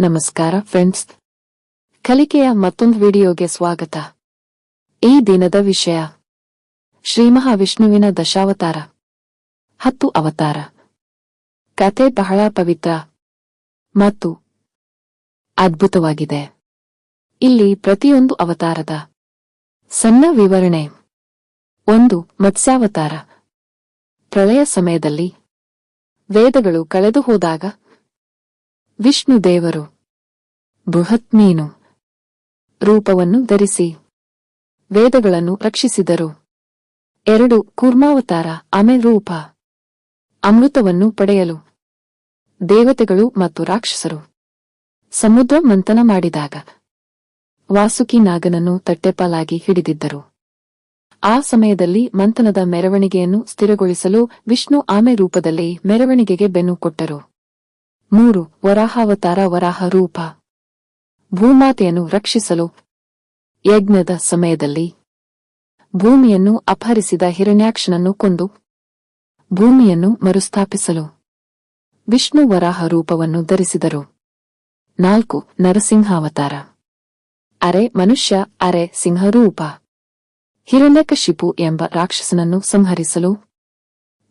ನಮಸ್ಕಾರ ಫ್ರೆಂಡ್ಸ್ ಕಲಿಕೆಯ ಮತ್ತೊಂದು ವಿಡಿಯೋಗೆ ಸ್ವಾಗತ. ಈ ದಿನದ ವಿಷಯ. ಶ್ರೀ ಮಹಾವಿಷ್ಣುವಿನ ದಶಾವತಾರ. ಹತ್ತು ಅವತಾರ. ಕತೆ ಬಹಳ ಪವಿತ್ರ. ಮತ್ತು ಅದ್ಭುತವಾಗಿದೆ. ಇಲ್ಲಿ ಪ್ರತಿಯೊಂದು ಅವತಾರದ ಸಣ್ಣ ವಿವರಣೆ. ಒಂದು ಮತ್ಸ್ಯಾವತಾರ. ಪ್ರಳಯ ಸಮಯದಲ್ಲಿ ವೇದಗಳು ಕಳೆದು ಹೋದಾಗ ವಿಷ್ಣು ದೇವರು, ಬೃಹತ್ ಮೀನು ರೂಪವನ್ನು ಧರಿಸಿ ವೇದಗಳನ್ನು ರಕ್ಷಿಸಿದರು. ಎರಡು ಕೂರ್ಮಾವತಾರ ಅಮೆ ರೂಪ ಅಮೃತವನ್ನು ಪಡೆಯಲು ದೇವತೆಗಳು ಮತ್ತು ರಾಕ್ಷಸರು ಸಮುದ್ರ ಮಂಥನ ಮಾಡಿದಾಗ ವಾಸುಕಿ ನಾಗನನ್ನು ತಟ್ಟೆಪಾಲಾಗಿ ಹಿಡಿದಿದ್ದರು. ಆ ಸಮಯದಲ್ಲಿ ಮಂಥನದ ಮೆರವಣಿಗೆಯನ್ನು ಸ್ಥಿರಗೊಳಿಸಲು ವಿಷ್ಣು ಆಮೆ ರೂಪದಲ್ಲಿ ಮೆರವಣಿಗೆಗೆ ಬೆನ್ನು ಕೊಟ್ಟರು. ಮೂರು, ವರಾಹಾವತಾರ ವರಾಹ ರೂಪ ಭೂಮಾತೆಯನ್ನು ರಕ್ಷಿಸಲು ಯಜ್ಞದ ಸಮಯದಲ್ಲಿ ಭೂಮಿಯನ್ನು ಅಪಹರಿಸಿದ ಹಿರಣ್ಯಾಕ್ಷನನ್ನು ಕೊಂದು ಭೂಮಿಯನ್ನು ಮರುಸ್ಥಾಪಿಸಲು ವಿಷ್ಣು ವರಾಹ ರೂಪವನ್ನು ಧರಿಸಿದರು. ನಾಲ್ಕು, ನರಸಿಂಹಾವತಾರ. ಅರೆ ಮನುಷ್ಯ, ಅರೆ ಸಿಂಹರೂಪ. ಹಿರಣ್ಯಕಶಿಪು ಎಂಬ ರಾಕ್ಷಸನನ್ನು ಸಂಹರಿಸಲು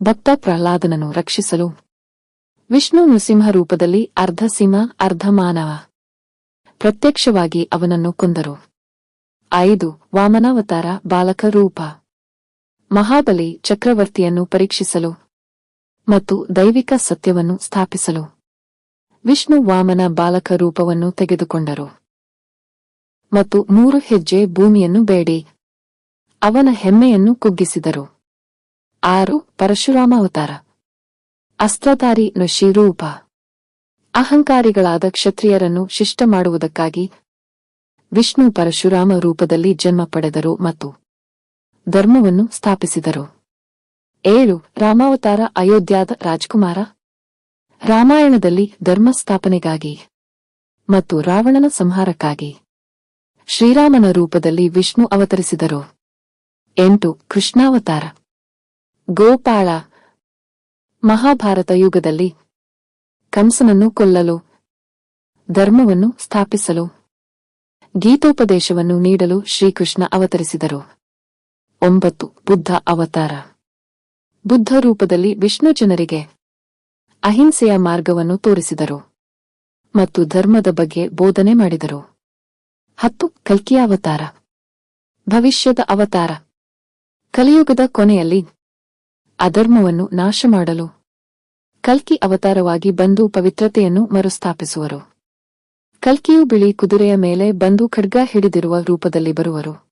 ಭಕ್ತ ಪ್ರಹ್ಲಾದನನ್ನು ರಕ್ಷಿಸಲು ವಿಷ್ಣು ನೃಸಿಂಹ ರೂಪದಲ್ಲಿ ಅರ್ಧ ಸಿಂಹ ಅರ್ಧ ಮಾನವ. ಪ್ರತ್ಯಕ್ಷವಾಗಿ ಅವನನ್ನು ಕೊಂದರು. ಐದು, ವಾಮನಾವತಾರ ಬಾಲಕ ರೂಪ. ಮಹಾಬಲಿ ಚಕ್ರವರ್ತಿಯನ್ನು ಪರೀಕ್ಷಿಸಲು ಮತ್ತು ದೈವಿಕ ಸತ್ಯವನ್ನು ಸ್ಥಾಪಿಸಲು. ವಿಷ್ಣು ವಾಮನ ಬಾಲಕ ರೂಪವನ್ನು ತೆಗೆದುಕೊಂಡರು. ಮತ್ತು ಮೂರು ಹೆಜ್ಜೆ ಭೂಮಿಯನ್ನು ಬೇಡಿ. ಅವನ ಹೆಮ್ಮೆಯನ್ನು ಕುಗ್ಗಿಸಿದರು. ಆರು, ಪರಶುರಾಮಾವತಾರ. ಅಸ್ತ್ರಧಾರಿ ನೃಷಿರೂಪ ಅಹಂಕಾರಿಗಳಾದ ಕ್ಷತ್ರಿಯರನ್ನು ಶಿಷ್ಟ ಮಾಡುವುದಕ್ಕಾಗಿ ವಿಷ್ಣು ಪರಶುರಾಮ ರೂಪದಲ್ಲಿ ಜನ್ಮ ಪಡೆದರು ಮತ್ತು ಧರ್ಮವನ್ನು ಸ್ಥಾಪಿಸಿದರು. ಏಳು, ರಾಮಾವತಾರ ಅಯೋಧ್ಯಾದ ರಾಜ್ಕುಮಾರ. ರಾಮಾಯಣದಲ್ಲಿ ಧರ್ಮ ಸ್ಥಾಪನೆಗಾಗಿ ಮತ್ತು ರಾವಣನ ಸಂಹಾರಕ್ಕಾಗಿ ಶ್ರೀರಾಮನ ರೂಪದಲ್ಲಿ ವಿಷ್ಣು ಅವತರಿಸಿದರು. ಎಂಟು, ಕೃಷ್ಣಾವತಾರ. ಗೋಪಾಳ ಮಹಾಭಾರತ ಯುಗದಲ್ಲಿ ಕಂಸನನ್ನು ಕೊಲ್ಲಲು, ಧರ್ಮವನ್ನು ಸ್ಥಾಪಿಸಲು, ಗೀತೋಪದೇಶವನ್ನು ನೀಡಲು ಶ್ರೀಕೃಷ್ಣ ಅವತರಿಸಿದರು. ಒಂಬತ್ತು, ಬುದ್ಧ ಅವತಾರ. ಬುದ್ಧ ರೂಪದಲ್ಲಿ ವಿಷ್ಣು ಜನರಿಗೆ ಅಹಿಂಸೆಯ ಮಾರ್ಗವನ್ನು ತೋರಿಸಿದರು ಮತ್ತು ಧರ್ಮದ ಬಗ್ಗೆ ಬೋಧನೆ ಮಾಡಿದರು. ಹತ್ತು ಕಲ್ಕಿಯ ಅವತಾರ. ಭವಿಷ್ಯದ ಅವತಾರ. ಕಲಿಯುಗದ ಕೊನೆಯಲ್ಲಿ ಅಧರ್ಮವನ್ನು ನಾಶ ಮಾಡಲು ಕಲ್ಕಿ ಅವತಾರವಾಗಿ ಬಂದು ಪವಿತ್ರತೆಯನ್ನು ಮರುಸ್ಥಾಪಿಸುವರು. ಕಲ್ಕಿಯು ಬಿಳಿ ಕುದುರೆಯ ಮೇಲೆ ಬಂದು ಖಡ್ಗ ಹಿಡಿದಿರುವ ರೂಪದಲ್ಲಿ ಬರುವರು.